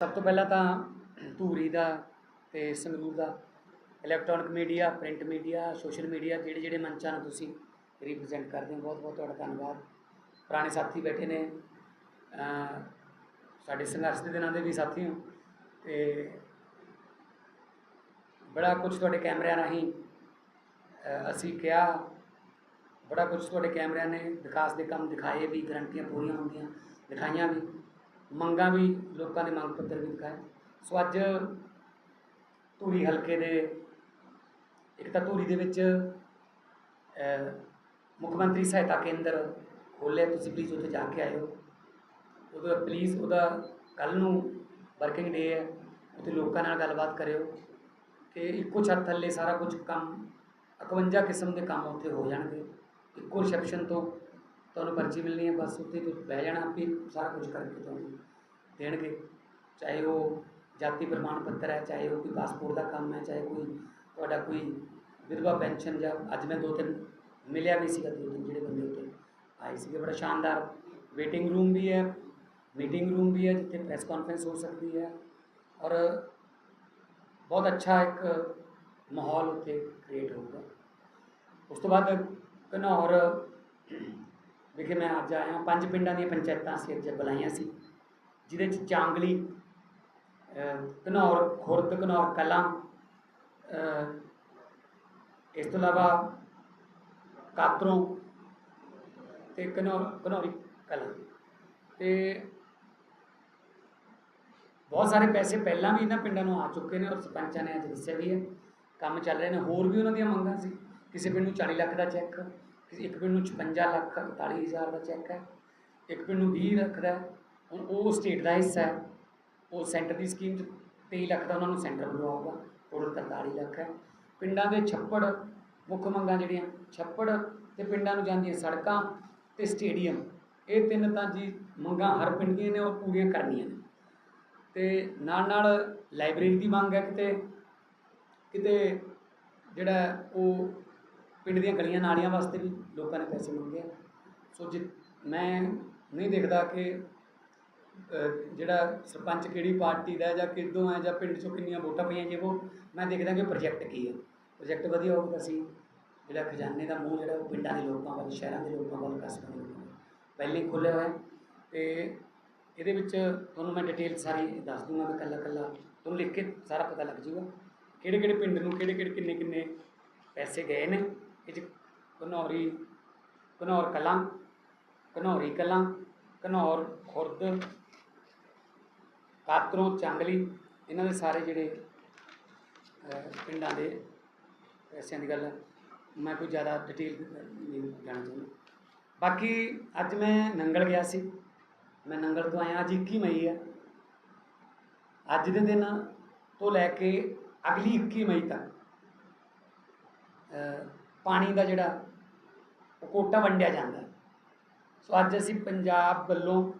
ਸਭ ਤੋਂ ਪਹਿਲਾਂ ਤਾਂ ਧੂਰੀ ਦਾ ਤੇ ਸੰਗਰੂਰ ਦਾ electronic media print media social media ਜਿਹੜੇ ਜਿਹੜੇ ਮੰਚਾਂ ਨੂੰ ਤੁਸੀਂ ਰਿਪਰੈਜ਼ੈਂਟ ਕਰਦੇ ਹੋ ਬਹੁਤ ਬਹੁਤ ਤੁਹਾਡਾ ਧੰਨਵਾਦ। ਪੁਰਾਣੇ ਸਾਥੀ ਬੈਠੇ ਨੇ ਸਾਡੇ ਸੰਘਰਸ਼ ਦੇ ਦਿਨਾਂ ਦੇ ਵੀ ਸਾਥੀ ਹੋ, ਤੇ ਬੜਾ ਕੁਝ ਤੁਹਾਡੇ ਕੈਮਰਿਆਂ ਰਾਹੀਂ ਅਸੀਂ ਕਿਹਾ, ਬੜਾ ਕੁਝ ਤੁਹਾਡੇ ਕੈਮਰਿਆਂ ਨੇ ਵਿਕਾਸ ਦੇ ਕੰਮ ਦਿਖਾਏ ਵੀ, ਗਰੰਟੀਆਂ ਪੂਰੀਆਂ ਹੁੰਦੀਆਂ, ਦਿਖਾਈਆਂ ਵੀ। ਮੰਗਾਂ ਵੀ ਲੋਕਾਂ ਨੇ ਮੰਗ ਪੱਤਰ ਵੀ ਦਿਖਾਏ ਸੋ ਅੱਜ ਧੂਰੀ ਹਲਕੇ ਦੇ, ਇੱਕ ਤਾਂ ਧੂਰੀ ਦੇ ਵਿੱਚ ਮੁੱਖ ਮੰਤਰੀ ਸਹਾਇਤਾ ਕੇਂਦਰ ਖੋਲ੍ਹਿਆ, ਤੁਸੀਂ ਪਲੀਜ਼ ਉੱਥੇ ਜਾ ਕੇ ਆਇਓ। ਉਹਦਾ ਪਲੀਜ਼ ਉਹਦਾ ਕੱਲ ਨੂੰ ਵਰਕਿੰਗ ਡੇ ਹੈ, ਉੱਥੇ ਲੋਕਾਂ ਨਾਲ ਗੱਲਬਾਤ ਕਰਿਓ ਕਿ ਇੱਕੋ ਛੱਤ ਥੱਲੇ ਸਾਰਾ ਕੁਝ ਕੰਮ 51 ਕਿਸਮ ਦੇ ਕੰਮ ਉੱਥੇ ਹੋ ਜਾਣਗੇ। ਇੱਕੋ ਰਿਸੈਪਸ਼ਨ ਤੋਂ ਤੁਹਾਨੂੰ ਪਰਚੀ ਮਿਲਣੀ ਹੈ, ਬਸ ਉੱਥੇ ਤੁਸੀਂ ਬਹਿ ਜਾਣਾ, ਆਪੇ ਸਾਰਾ ਕੁਝ ਕਰਕੇ ਤੁਹਾਨੂੰ ਦੇਣਗੇ, ਚਾਹੇ ਉਹ ਜਾਤੀ ਪ੍ਰਮਾਣ ਪੱਤਰ ਹੈ, ਚਾਹੇ ਉਹ ਕੋਈ ਪਾਸਪੋਰਟ ਦਾ ਕੰਮ ਹੈ, ਚਾਹੇ ਕੋਈ ਤੁਹਾਡਾ ਕੋਈ ਵਿਧਵਾ ਪੈਨਸ਼ਨ ਜਾਂ ਅੱਜ ਮੈਂ ਦੋ ਤਿੰਨ ਮਿਲਿਆ ਵੀ ਸੀਗਾ, ਦੋ ਤਿੰਨ ਜਿਹੜੇ ਬੰਦੇ ਉੱਤੇ ਆਏ ਸੀਗੇ, ਬੜਾ ਸ਼ਾਨਦਾਰ ਵੇਟਿੰਗ ਰੂਮ ਵੀ ਹੈ ਮੀਟਿੰਗ ਰੂਮ ਵੀ ਹੈ, ਜਿੱਥੇ ਪ੍ਰੈਸ ਕਾਨਫਰੰਸ ਹੋ ਸਕਦੀ ਹੈ ਔਰ ਬਹੁਤ ਅੱਛਾ ਇੱਕ ਮਾਹੌਲ ਉੱਥੇ ਕ੍ਰੀਏਟ ਹੋਊਗਾ। ਉਸ ਤੋਂ ਬਾਅਦ ਘਨੌਰ ਵਿਖੇ ਮੈਂ ਅੱਜ ਆਇਆ, ਪੰਜ ਪਿੰਡਾਂ ਦੀਆਂ ਪੰਚਾਇਤਾਂ ਅਸੀਂ ਅੱਜ ਬੁਲਾਈਆਂ ਸੀ। ਜਿਹਦੇ ਚ ਚਾਂਗਲੀ ਘਨੌਰ, ਖੁਰਦ, ਘਨੌਰ, ਕਲਾਂ ਇਸ ਤੋਂ ਇਲਾਵਾ ਕਾਤਰੋਂ ਤੇ ਘਨੌਰ, ਘਨੌਰੀ ਕਲਾਂ। ਤੇ ਬਹੁਤ ਸਾਰੇ ਪੈਸੇ ਪਹਿਲਾਂ ਵੀ ਇਹਨਾਂ ਪਿੰਡਾਂ ਨੂੰ ਆ ਚੁੱਕੇ ਨੇ ਔਰ ਸਰਪੰਚਾਂ ਨੇ ਅੱਜ ਦੱਸਿਆ ਵੀ ਹੈ। ਕੰਮ ਚੱਲ ਰਹੇ ਨੇ, ਹੋਰ ਵੀ ਉਹਨਾਂ ਦੀਆਂ ਮੰਗਾਂ ਸੀ। ਕਿਸੇ ਪਿੰਡ ਨੂੰ 40 ਲੱਖ ਦਾ ਚੈੱਕ ਕਿਸੇ ਇੱਕ ਪਿੰਡ ਨੂੰ 56 ਲੱਖ 41000 ਦਾ ਚੈੱਕ ਹੈ। ਇੱਕ ਪਿੰਡ ਨੂੰ 20 ਲੱਖ ਦਾ ਹੁਣ ਉਹ ਸਟੇਟ ਦਾ ਹਿੱਸਾ ਹੈ। ਉਹ ਸੈਂਟਰ ਦੀ ਸਕੀਮ 'ਚ 23 ਲੱਖ ਦਾ ਉਹਨਾਂ ਨੂੰ ਸੈਂਟਰ ਵੱਲੋਂ ਆਊਗਾ ਟੋਟਲ 43 ਲੱਖ ਹੈ। ਪਿੰਡਾਂ ਦੇ ਛੱਪੜ ਮੁੱਖ ਮੰਗਾਂ ਜਿਹੜੀਆਂ, ਛੱਪੜ ਤੇ ਪਿੰਡਾਂ ਨੂੰ ਜਾਂਦੀਆਂ ਸੜਕਾਂ ਤੇ ਸਟੇਡੀਅਮ ਇਹ ਤਿੰਨ ਤਾਂ ਜੀ ਮੰਗਾਂ ਹਰ ਪਿੰਡ ਦੀਆਂ ਨੇ, ਉਹ ਪੂਰੀਆਂ ਕਰਨੀਆਂ ਨੇ। ਤੇ ਨਾਲ ਨਾਲ ਲਾਇਬ੍ਰੇਰੀ ਦੀ ਮੰਗ ਹੈ ਕਿਤੇ ਕਿਤੇ ਜਿਹੜਾ ਉਹ ਪਿੰਡ ਦੀਆਂ ਗਲੀਆਂ ਨਾਲੀਆਂ ਵਾਸਤੇ ਵੀ ਲੋਕਾਂ ਨੇ ਪੈਸੇ ਮੰਗੇ ਆ। ਸੋ ਜਿ, ਮੈਂ ਨਹੀਂ ਦੇਖਦਾ ਕਿ ਜਿਹੜਾ ਸਰਪੰਚ ਕਿਹੜੀ ਪਾਰਟੀ ਦਾ ਜਾਂ ਕਿਦੋਂ ਹੈ ਜਾਂ ਪਿੰਡ 'ਚੋਂ ਕਿੰਨੀਆਂ ਵੋਟਾਂ ਪਈਆਂ ਜੇ ਉਹ ਮੈਂ ਦੇਖਦਾ ਕਿ ਪ੍ਰੋਜੈਕਟ ਕੀ ਹੈ। ਪ੍ਰੋਜੈਕਟ ਵਧੀਆ ਹੋਊਗਾ ਤਾਂ ਅਸੀਂ ਜਿਹੜਾ ਖਜ਼ਾਨੇ ਦਾ ਮੂੰਹ ਜਿਹੜਾ ਉਹ ਪਿੰਡਾਂ ਦੇ ਲੋਕਾਂ ਵੱਲ, ਸ਼ਹਿਰਾਂ ਦੇ ਲੋਕਾਂ ਵੱਲ ਕਸਬਾਂ ਦੇ ਲੋਕਾਂ ਵੱਲ ਪਹਿਲਾਂ ਹੀ ਖੁੱਲ੍ਹਿਆ ਹੋਇਆ ਹੈ ਤੇ ਇਹਦੇ ਵਿੱਚ ਤੁਹਾਨੂੰ ਮੈਂ ਡਿਟੇਲ ਸਾਰੀ ਦੱਸ ਦੂੰਗਾ ਮੈਂ ਕੱਲਾ ਕੱਲਾ ਤੁਹਾਨੂੰ ਲਿਖ ਕੇ ਸਾਰਾ ਪਤਾ ਲੱਗ ਜਾਊਗਾ ਕਿਹੜੇ ਕਿਹੜੇ ਪਿੰਡ ਨੂੰ ਕਿਹੜੇ ਕਿਹੜੇ ਕਿੰਨੇ ਕਿੰਨੇ ਪੈਸੇ ਗਏ ਨੇ। ਇਹ 'ਚ ਘਨੌਰੀ, ਘਨੌਰ ਕਲਾਂ, ਘਨੌਰੀ ਕਲਾਂ, ਘਨੌਰ ਖੁਰਦ ਕਾਤਰੋਂ ਚਾਂਗਲੀ ਇਹਨਾਂ ਦੇ ਸਾਰੇ ਜਿਹੜੇ ਪਿੰਡਾਂ ਦੇ ਪੈਸਿਆਂ ਦੀ ਗੱਲ ਹੈ, ਮੈਂ ਕੋਈ ਜ਼ਿਆਦਾ ਡਿਟੇਲ ਨਹੀਂ ਜਾਣਾ ਚਾਹੁੰਦਾ। ਬਾਕੀ ਅੱਜ ਮੈਂ ਨੰਗਲ ਗਿਆ ਸੀ। ਮੈਂ ਨੰਗਲ ਤੋਂ ਆਇਆ ਅੱਜ 21 ਮਈ ਹੈ ਅੱਜ ਦੇ ਦਿਨ ਤੋਂ ਲੈ ਕੇ ਅਗਲੀ 21 ਮਈ ਤੱਕ ਪਾਣੀ ਦਾ ਜਿਹੜਾ ਉਹ ਕੋਟਾ ਵੰਡਿਆ ਜਾਂਦਾ। ਸੋ ਅੱਜ ਅਸੀਂ ਪੰਜਾਬ ਵੱਲੋਂ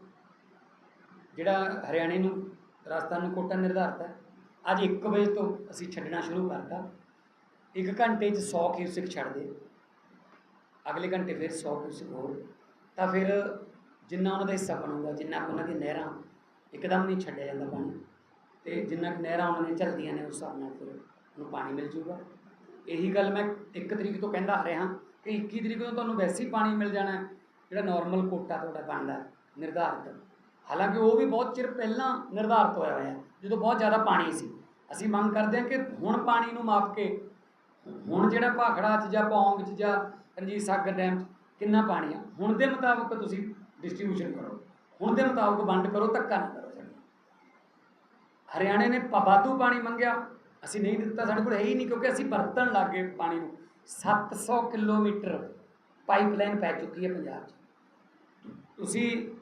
ਜਿਹੜਾ ਹਰਿਆਣੇ ਨੂੰ ਰਾਜਸਥਾਨ ਨੂੰ ਕੋਟਾ ਨਿਰਧਾਰਤ ਹੈ। ਅੱਜ 1 ਵਜੇ ਤੋਂ ਅਸੀਂ ਛੱਡਣਾ ਸ਼ੁਰੂ ਕਰਤਾ। ਇੱਕ ਘੰਟੇ 'ਚ 100 ਕਿਊਸਿਕ ਛੱਡ ਦੇ ਅਗਲੇ ਘੰਟੇ ਫਿਰ 100 ਕਿਊਸਿਕ ਹੋਰ। ਤਾਂ ਫਿਰ ਜਿੰਨਾ ਉਹਨਾਂ ਦਾ ਹਿੱਸਾ ਬਣੂਗਾ ਜਿੰਨਾ ਕੁ ਉਹਨਾਂ ਦੀ ਨਹਿਰਾਂ, ਇੱਕਦਮ ਨਹੀਂ ਛੱਡਿਆ ਜਾਂਦਾ ਪਾਣੀ। ਤੇ ਜਿੰਨਾ ਕੁ ਨਹਿਰਾਂ ਉਹਨਾਂ ਨੇ ਚੱਲਦੀਆਂ ਨੇ, ਉਸ ਹਿਸਾਬ ਨਾਲ ਫਿਰ ਉਹਨੂੰ ਪਾਣੀ ਮਿਲ ਜੂਗਾ। ਇਹੀ ਗੱਲ ਮੈਂ 1 ਤਰੀਕ ਤੋਂ ਕਹਿੰਦਾ ਆ ਰਿਹਾ ਕਿ 21 ਤਰੀਕ ਤੋਂ ਤੁਹਾਨੂੰ ਵੈਸੇ ਹੀ ਪਾਣੀ ਮਿਲ ਜਾਣਾ, ਜਿਹੜਾ ਨਾਰਮਲ ਕੋਟਾ ਤੁਹਾਡਾ ਬਣਦਾ, ਨਿਰਧਾਰਿਤ। ਹਾਲਾਂਕਿ ਉਹ ਵੀ ਬਹੁਤ ਚਿਰ ਪਹਿਲਾਂ ਨਿਰਧਾਰਤ ਹੋਇਆ ਹੋਇਆ, ਜਦੋਂ ਬਹੁਤ ਜ਼ਿਆਦਾ ਪਾਣੀ ਸੀ। ਅਸੀਂ ਮੰਗ ਕਰਦੇ ਹਾਂ ਕਿ ਹੁਣ ਪਾਣੀ ਨੂੰ ਮਾਪ ਕੇ, ਹੁਣ ਜਿਹੜਾ ਭਾਖੜਾ 'ਚ ਜਾਂ ਪੌਂਗ 'ਚ ਜਾਂ ਰਣਜੀਤ ਸਾਗਰ ਡੈਮ 'ਚ ਕਿੰਨਾ ਪਾਣੀ ਆ, ਹੁਣ ਦੇ ਮੁਤਾਬਕ ਤੁਸੀਂ ਡਿਸਟ੍ਰੀਬਿਊਸ਼ਨ ਕਰੋ। ਹੁਣ ਦੇ ਮੁਤਾਬਕ ਵੰਡ ਕਰੋ, ਧੱਕਾ ਨਾ ਕਰੋ ਸਾਡਾ। ਹਰਿਆਣੇ ਨੇ ਪ- ਵਾਧੂ ਪਾਣੀ ਮੰਗਿਆ, ਅਸੀਂ ਨਹੀਂ ਦਿੱਤਾ, ਸਾਡੇ ਕੋਲ ਹੈ ਹੀ ਨਹੀਂ ਕਿਉਂਕਿ ਅਸੀਂ ਵਰਤਣ ਲੱਗ ਗਏ ਪਾਣੀ ਨੂੰ। 700 ਕਿਲੋਮੀਟਰ ਪਾਈਪਲਾਈਨ ਪੈ ਚੁੱਕੀ ਹੈ ਪੰਜਾਬ 'ਚ। ਤੁਸੀਂ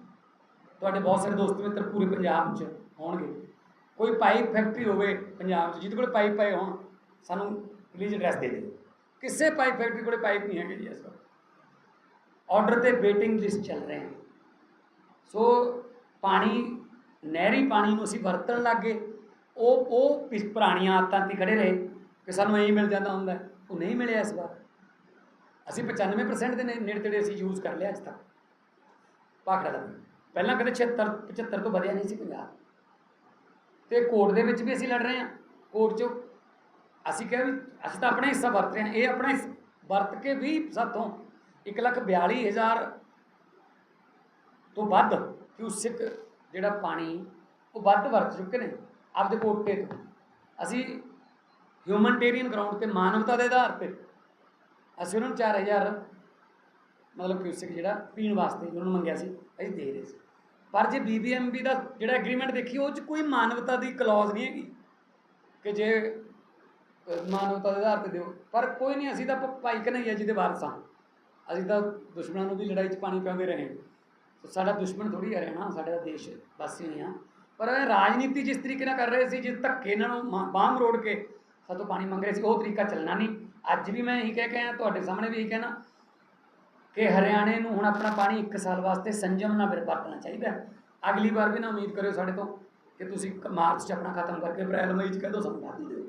ਤੁਹਾਡੇ ਬਹੁਤ ਸਾਰੇ ਦੋਸਤ ਮਿੱਤਰ ਪੂਰੇ ਪੰਜਾਬ 'ਚ ਹੋਣਗੇ ਕੋਈ ਪਾਈਪ ਫੈਕਟਰੀ ਹੋਵੇ ਪੰਜਾਬ 'ਚ, ਜਿਹਦੇ ਕੋਲ ਪਾਈਪ ਪਏ ਹੋਣ, ਸਾਨੂੰ ਪਲੀਜ਼ ਐਡਰੈਸ ਦੇ ਦਿਓ। ਕਿਸੇ ਪਾਈਪ ਫੈਕਟਰੀ ਕੋਲ ਪਾਈਪ ਨਹੀਂ ਹੈਗੇ ਜੀ ਇਸ ਵਕਤ। ਆਰਡਰ ਤੇ ਵੇਟਿੰਗ ਲਿਸਟ ਚੱਲ ਰਹੇ ਹਨ ਸੋ ਪਾਣੀ, ਨਹਿਰੀ ਪਾਣੀ ਨੂੰ ਅਸੀਂ ਵਰਤਣ ਲੱਗੇ। ਉਹ ਉਹ ਪਿਛ- ਪੁਰਾਣੀਆਂ ਆਦਤਾਂ ਤੇ ਖੜੇ ਰਹੇ ਕਿ ਸਾਨੂੰ ਐਂ ਮਿਲ ਜਾਂਦਾ ਹੁੰਦਾ, ਉਹ ਨਹੀਂ ਮਿਲਿਆ ਇਸ ਵਾਰ। ਅਸੀਂ 95% ਦੇ ਨੇੜੇ ਤੇੜੇ ਅਸੀਂ ਯੂਜ਼ ਕਰ ਲਿਆ ਅੱਜ ਤੱਕ। ਭਾਖੜਾ ਦਾ। ਪਹਿਲਾਂ ਕਦੇ 76 75 ਤੋਂ ਵਧਿਆ ਨਹੀਂ ਸੀ ਪੰਜਾਬ। ਤੇ ਕੋਰਟ ਦੇ ਵਿੱਚ ਵੀ ਅਸੀਂ ਲੜ ਰਹੇ ਹਾਂ, ਕੋਰਟ 'ਚ। ਅਸੀਂ ਕਿਹਾ ਵੀ ਅਸੀਂ ਤਾਂ ਆਪਣਾ ਹਿੱਸਾ ਵਰਤ ਰਹੇ ਹਾਂ, ਇਹ ਆਪਣਾ ਵਰਤ ਕੇ ਵੀ ਸਾਥੋਂ 142000 ਤੋਂ ਵੱਧ ਕਿਊਸਿਕ ਜਿਹੜਾ ਪਾਣੀ, ਉਹ ਵੱਧ ਵਰਤ ਚੁੱਕੇ ਨੇ ਆਪਦੇ ਕੋਟੇ ਤੋਂ। ਅਸੀਂ ਹਿਊਮਨਟੇਰੀਅਨ ਗਰਾਊਂਡ ਤੇ ਮਾਨਵਤਾ ਦੇ ਆਧਾਰ ਤੇ ਅਸੀਂ ਉਹਨਾਂ ਨੂੰ 4000 ਮਤਲਬ ਕਿਊਸਿਕ ਜਿਹੜਾ ਪੀਣ ਵਾਸਤੇ ਉਹਨਾਂ ਨੂੰ ਮੰਗਿਆ ਸੀ, ਅਸੀਂ ਦੇ ਰਹੇ ਸੀ। ਪਰ ਜੇ ਬੀਬੀਐਮਬੀ ਦਾ ਜਿਹੜਾ ਐਗਰੀਮੈਂਟ ਦੇਖੀ, ਉਹ ਚ ਕੋਈ ਮਾਨਵਤਾ ਦੀ ਕਲੌਜ਼ ਨਹੀਂ ਹੈਗੀ ਕਿ ਜੇ ਮਾਨਵਤਾ ਦੇ ਆਧਾਰ ਤੇ ਦਿਓ। ਪਰ ਕੋਈ ਨਹੀਂ, ਅਸੀਂ ਤਾਂ ਭਾਈ ਕਨਈਆ ਜੀ ਦੇ ਵਾਰਸ ਹਾਂ। ਅਸੀਂ ਤਾਂ ਦੁਸ਼ਮਣਾਂ ਨੂੰ ਵੀ ਲੜਾਈ 'ਚ ਪਾਣੀ ਪਿਆਉਂਦੇ ਰਹੇ ਸੋ ਸਾਡਾ ਦੁਸ਼ਮਣ ਥੋੜੀ ਹਰਿਆਣਾ ਸਾਡਾ ਦੇਸ਼ ਵਾਸੀ ਹੋਏ ਹਾਂ ਪਰ ਰਾਜਨੀਤੀ ਜਿਸ ਤਰੀਕੇ ਨਾਲ ਕਰ ਰਹੇ ਸੀ, ਜਿਸ ਧੱਕੇ ਇਹਨਾਂ ਨੂੰ ਮਾ- ਬਾਂਹ ਮਰੋੜ ਕੇ ਸਾਤੋਂ ਪਾਣੀ ਮੰਗ ਰਹੇ ਸੀ, ਉਹ ਤਰੀਕਾ ਚੱਲਣਾ ਨਹੀਂ। ਅੱਜ ਵੀ ਮੈਂ ਇਹੀ ਕਹਿ ਕੇ ਆਇਆ, ਤੁਹਾਡੇ ਸਾਹਮਣੇ ਵੀ ਇਹੀ ਕਹਿਣਾ। ਕਿ ਹਰਿਆਣੇ ਨੂੰ ਹੁਣ ਆਪਣਾ ਪਾਣੀ 1 ਸਾਲ ਵਾਸਤੇ ਸੰਜਮ ਨਾਲ ਵਰਤਣਾ ਚਾਹੀਦਾ ਅਗਲੀ ਵਾਰ ਵੀ ਨਾ ਉਮੀਦ ਕਰਿਓ ਸਾਡੇ ਤੋਂ ਕਿ ਤੁਸੀਂ ਕ- ਮਾਰਚ 'ਚ ਆਪਣਾ ਖਤਮ ਕਰਕੇ ਅਪ੍ਰੈਲ, ਮਈ 'ਚ ਕਹਿ ਦਿਓ ਸਾਨੂੰ ਵਾਧੂ ਦਿਓ।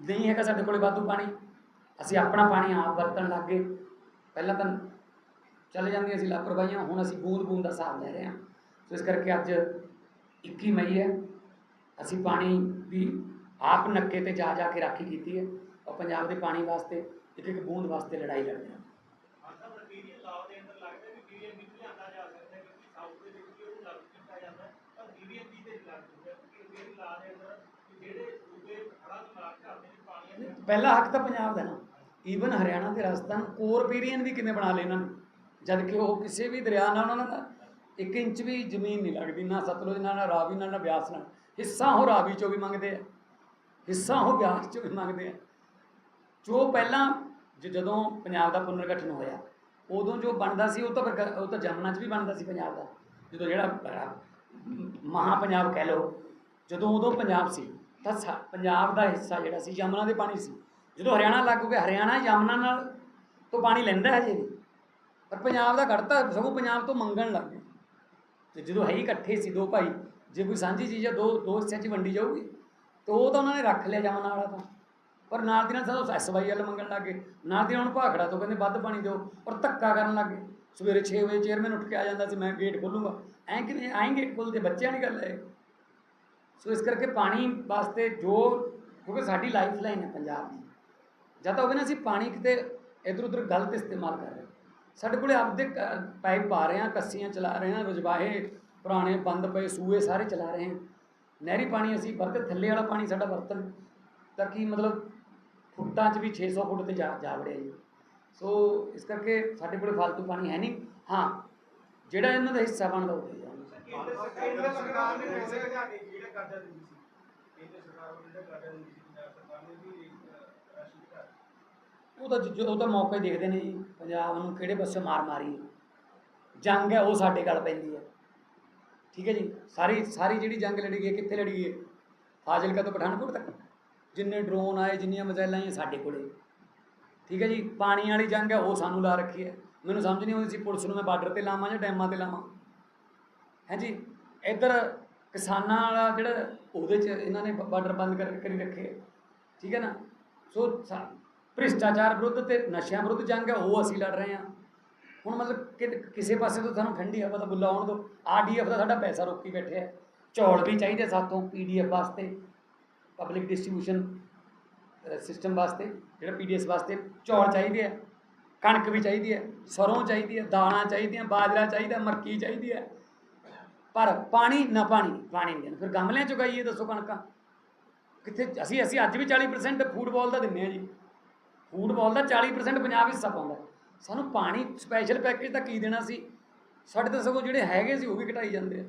ਨਹੀਂ ਹੈਗਾ ਸਾਡੇ ਕੋਲੇ ਵਾਧੂ ਪਾਣੀ। ਅਸੀਂ ਆਪਣਾ ਪਾਣੀ ਆਪ ਵਰਤਣ ਲੱਗ ਗਏ। ਪਹਿਲਾਂ ਤਾਂ ਚੱਲ ਜਾਂਦੀਆਂ ਸੀ ਲਾਪਰਵਾਹੀਆਂ, ਹੁਣ ਅਸੀਂ ਬੂੰਦ ਬੂੰਦ ਦਾ ਹਿਸਾਬ ਲੈ ਰਹੇ ਹਾਂ। ਸੋ ਇਸ ਕਰਕੇ ਅੱਜ 21 ਮਈ ਹੈ। ਅਸੀਂ ਪਾਣੀ ਵੀ ਆਪ ਨੱਕੇ ਤੇ ਜਾ ਜਾ ਕੇ ਰਾਖੀ ਕੀਤੀ ਹੈ। ਔਰ ਪੰਜਾਬ ਦੇ ਪਾਣੀ ਵਾਸਤੇ ਇੱਕ ਇੱਕ ਬੂੰਦ ਵਾਸਤੇ ਲੜਾਈ ਲੜਦੇ ਹਾਂ ਆਹ ਮਟੀਰੀਅਲ ਲਾਅ ਦੇ ਅੰਦਰ ਲੱਗਦਾ ਵੀ ਪੀਡੀਐਮ ਵਿੱਚ ਲਿਆਂਦਾ ਜਾ ਸਕਦਾ ਹੈ ਕਿਉਂਕਿ ਸਾਊਥ ਦੇ ਵਿੱਚ ਵੀ ਉਹਨੂੰ ਲਾਗੂ ਕੀਤਾ ਜਾਂਦਾ ਹੈ, ਪਰ ਡੀਵੀਐਮ ਦੀ ਤੇ ਨਹੀਂ ਲਾਗੂ ਹੁੰਦਾ ਕਿਉਂਕਿ ਮੇਰੀ ਲਾਅ ਦੇ ਅੰਦਰ ਕਿ ਜਿਹੜੇ ਸੂਬੇ ਹੜ੍ਹਾਂ ਦੀ ਮਾਰ ਕਰਦੇ ਨੇ ਪਾਣੀ ਨਹੀਂ, ਪਹਿਲਾ ਹੱਕ ਤਾਂ ਪੰਜਾਬ ਦਾ ਨਾ। ਈਵਨ ਹਰਿਆਣਾ ਤੇ ਰਾਜਸਥਾਨ ਕੋਰਪੀਰੀਅਨ ਵੀ ਕਿਵੇਂ ਬਣਾ ਲਏ ਇਹਨਾਂ ਨੂੰ? ਜਦ ਕਿ ਉਹ ਕਿਸੇ ਵੀ ਦਰਿਆ ਨਾਲ ਉਹਨਾਂ ਦਾ ਇੱਕ ਇੰਚ ਵੀ ਜ਼ਮੀਨ ਨਹੀਂ ਲੱਗਦੀ ਨਾ ਸਤਲੁਜ ਨਾਲ ਨਾ ਰਾਵੀ ਨਾਲ ਨਾ ਬਿਆਸ ਨਾਲ। ਹਿੱਸਾ ਉਹ ਰਾਵੀ ਚੋਂ ਵੀ ਮੰਗਦੇ ਆ। ਹਿੱਸਾ ਉਹ ਬਿਆਸ ਚੋਂ ਵੀ ਮੰਗਦੇ ਆ। ਜੋ ਪਹਿਲਾਂ ਜ- ਜਦੋਂ ਪੰਜਾਬ ਦਾ ਪੁਨਰਗਠਨ ਹੋਇਆ ਉਦੋਂ ਜੋ ਬਣਦਾ ਸੀ ਉਹ ਤਾਂ ਉਹ ਤਾਂ ਜਮਨਾ 'ਚ ਵੀ ਬਣਦਾ ਸੀ ਪੰਜਾਬ ਦਾ। ਜਦੋਂ ਜਿਹੜਾ ਅਹ, ਮਹਾ ਪੰਜਾਬ ਕਹਿ ਲਓ ਜਦੋਂ ਉਦੋਂ ਪੰਜਾਬ ਸੀ ਤਾਂ ਸਾ- ਪੰਜਾਬ ਦਾ ਹਿੱਸਾ ਜਿਹੜਾ ਸੀ ਯਮਨਾ ਦੇ ਪਾਣੀ ਸੀ। ਜਦੋਂ ਹਰਿਆਣਾ ਲੱਗ ਗਿਆ ਹਰਿਆਣਾ ਯਮਨਾ ਨਾਲ ਤੋਂ ਪਾਣੀ ਲੈਂਦਾ ਹੈ ਜੀ ਪਰ ਪੰਜਾਬ ਦਾ ਘੜਤਾ ਸਗੋਂ ਪੰਜਾਬ ਤੋਂ ਮੰਗਣ ਲੱਗ ਗਏ ਤੇ ਜਦੋਂ ਹੈ ਹੀ ਇਕੱਠੇ ਸੀ ਦੋ ਭਾਈ ਜੇ ਕੋਈ ਸਾਂਝੀ ਚੀਜ਼ ਆ ਦੋ ਦੋ ਹਿੱਸਿਆਂ 'ਚ ਹੀ ਵੰਡੀ ਜਾਊਗੀ ਤੇ ਉਹ ਤਾਂ ਉਹਨਾਂ ਨੇ ਰੱਖ ਲਿਆ ਜਮਨਾ ਵਾਲਾ ਤਾਂ। ਪਰ ਨਾਲ ਦੀ ਨਾਲ ਸਾਨੂੰ ਐਸਵਾਈ ਵਾਲ ਮੰਗਣ ਲੱਗ ਗਏ। ਨਾਲ ਦੀ ਹੁਣ ਭਾਖੜਾ ਤੋਂ ਕਹਿੰਦੇ ਵੱਧ ਪਾਣੀ ਦਿਓ ਔਰ ਧੱਕਾ ਕਰਨ ਲੱਗ ਗਏ। ਸਵੇਰੇ 6 ਵਜੇ ਚੇਅਰਮੈਨ ਉੱਠ ਕੇ ਆ ਜਾਂਦਾ ਸੀ ਮੈਂ ਗੇਟ ਖੋਲੂੰਗਾ। ਐਂ ਕਿਵੇਂ ਐਂ ਗੇਟ ਖੋਲਦੇ ਬੱਚਿਆਂ ਦੀ ਗੱਲ ਹੈ। ਸੋ ਇਸ ਕਰਕੇ ਪਾਣੀ ਵਾਸਤੇ ਜੋ, ਕਿਉਂਕਿ ਸਾਡੀ ਲਾਈਫ ਲਾਈਨ ਹੈ ਪੰਜਾਬ ਦੀ, ਜਾਂ ਤਾਂ ਹੋਵੇ ਨਾ ਅਸੀਂ ਪਾਣੀ ਕਿਤੇ ਇਧਰ ਉਧਰ ਗਲਤ ਇਸਤੇਮਾਲ ਕਰ ਰਹੇ ਸਾਡੇ ਕੋਲੇ ਆਪਦੇ ਕ- ਪਾਈਪ ਪਾ ਰਹੇ ਹਾਂ, ਕੱਸੀਆਂ ਚਲਾ ਰਹੇ ਹਾਂ, ਰਜਵਾਹੇ ਪੁਰਾਣੇ ਬੰਦ ਪਏ, ਸੂਏ ਸਾਰੇ ਚਲਾ ਰਹੇ ਹਾਂ। ਨਹਿਰੀ ਪਾਣੀ ਅਸੀਂ ਵਰਤੇ, ਥੱਲੇ ਵਾਲਾ ਪਾਣੀ ਸਾਡਾ ਵਰਤਨ ਤਾਂ ਕੀ ਮਤਲਬ? ਫੁੱਟਾਂ 'ਚ ਵੀ 600 ਫੁੱਟ ਤੇ ਜਾ ਜਾ ਵੜਿਆ ਜੀ। ਸੋ ਇਸ ਕਰਕੇ ਸਾਡੇ ਕੋਲੇ ਫालतू ਪਾਣੀ ਹੈ ਨਹੀਂ। ਹਾਂ, ਜਿਹੜਾ ਇਹਨਾਂ ਦਾ ਹਿੱਸਾ ਬਣਦਾ ਉਹ ਦੇ ਜਾਣਾ ਕਰਜ਼ਾ ਦਿੰਦੀ ਸੀ। ਕੇਂਦਰ ਸਰਕਾਰ ਨੂੰ ਜਿਹੜਾ ਕਰਜ਼ਾ ਦਿੰਦੀ ਸੀ ਪੰਜਾਬ ਸਰਕਾਰ ਨੇ ਵੀ ਅਹ, ਘਟਾ ਦਿੱਤੀ। ਉਹ ਤਾਂ ਜ- ਉਹ ਤਾਂ ਮੌਕਾ ਹੀ ਦੇਖਦੇ ਨੇ ਜੀ ਪੰਜਾਬ ਨੂੰ ਕਿਹੜੇ ਪਾਸੇ ਮਾਰ ਮਾਰੀ ਹੈ। ਜੰਗ ਹੈ ਉਹ ਸਾਡੇ ਗੱਲ ਪੈਂਦੀ ਹੈ। ਠੀਕ ਹੈ ਜੀ ਸਾਰੀ ਸਾਰੀ ਜਿਹੜੀ ਜੰਗ ਲੜੀ ਗਈ ਹੈ, ਕਿੱਥੇ ਲੜੀ ਗਈ ਹੈ? ਫਾਜ਼ਿਲਕਾ ਤੋਂ ਪਠਾਨਕੋਟ ਤੱਕ। ਜਿੰਨੇ ਡਰੋਨ ਆਏ ਜਿੰਨੀਆਂ ਮਿਜ਼ਾਈਲਾਂ ਆਈਆਂ ਸਾਡੇ ਕੋਲੇ। ਠੀਕ ਹੈ ਜੀ ਪਾਣੀ ਵਾਲੀ ਜੰਗ ਹੈ ਉਹ ਸਾਨੂੰ ਲਾ ਰੱਖੀ ਹੈ। ਮੈਨੂੰ ਸਮਝ ਨਹੀਂ ਆਉਂਦੀ ਸੀ ਪੁਲਿਸ ਨੂੰ ਮੈਂ ਬਾਰਡਰ ਤੇ ਲਾਵਾਂ ਜਾਂ ਡੈਮਾਂ ਤੇ ਲਾਵਾਂ। ਹੈ ਜੀ ਇੱਧਰ ਕਿਸਾਨਾਂ ਵਾਲਾ ਜਿਹੜਾ ਉਹਦੇ 'ਚ ਇਹਨਾਂ ਨੇ ਬਾਰਡਰ ਬੰਦ ਕਰ, ਕਰੀ ਰੱਖੇ। ਠੀਕ ਹੈ ਨਾ? ਸੋ ਭ੍ਰਿਸ਼ਟਾਚਾਰ ਵਿਰੁੱਧ ਤੇ ਨਸ਼ਿਆਂ ਵਿਰੁੱਧ ਜੰਗ ਹੈ, ਉਹ ਅਸੀਂ ਲੜ ਰਹੇ ਹਾਂ। ਹੁਣ ਮਤਲਬ ਕਿ ਕਿਸੇ ਪਾਸੇ ਤੋਂ ਸਾਨੂੰ ਠੰਡੀ ਹਵਾ ਦਾ ਬੁੱਲਾ ਆਉਣ ਦੋ ਆਰਡੀਐਫ ਦਾ ਸਾਡਾ ਪੈਸਾ ਰੋਕੀ ਬੈਠੇ ਹੈ। ਚੌਲ ਵੀ ਚਾਹੀਦੇ ਸਾਤੋਂ ਪੀਡੀਐਫ ਵਾਸਤੇ, ਪਬਲਿਕ ਡਿਸਟ੍ਰੀਬਿਊਸ਼ਨ ਸਿਸਟਮ ਵਾਸਤੇ, ਜਿਹੜਾ ਪੀਡੀਐਸ ਵਾਸਤੇ ਚੌਲ ਚਾਹੀਦੇ ਆ ਕਣਕ ਵੀ ਚਾਹੀਦੀ ਹੈ, ਸਰੋਂ ਚਾਹੀਦੀ ਹੈ, ਦਾਲਾਂ ਚਾਹੀਦੀਆਂ, ਬਾਜਰਾ ਚਾਹੀਦਾ, ਮੱਕੀ ਚਾਹੀਦੀ ਹੈ। ਪਰ ਪਾਣੀ ਨਾ ਪਾਣੀ ਪਾਣੀ ਨਹੀਂ ਦੇਣਾ। ਫਿਰ ਗਮਲਿਆਂ ਚ ਉਗਾਈਏ ਦੱਸੋ ਕਣਕਾਂ। ਕਿੱਥੇ, ਅਸੀਂ ਅਸੀਂ ਅੱਜ ਵੀ 40% ਫੂਡਬਾਲ ਦਾ ਦਿੰਨੇ ਆ ਜੀ। ਫੂਡਬਾਲ ਦਾ 40% ਪੰਜਾਬ ਹਿੱਸਾ ਪਾਉਂਦਾ। ਸਾਨੂੰ ਪਾਣੀ ਸਪੈਸ਼ਲ ਪੈਕੇਜ ਤਾਂ ਕੀ ਦੇਣਾ ਸੀ? ਸਾਡੇ ਤਾਂ ਸਗੋਂ ਜਿਹੜੇ ਹੈਗੇ ਸੀ, ਉਹ ਵੀ ਘਟਾਈ ਜਾਂਦੇ ਆ।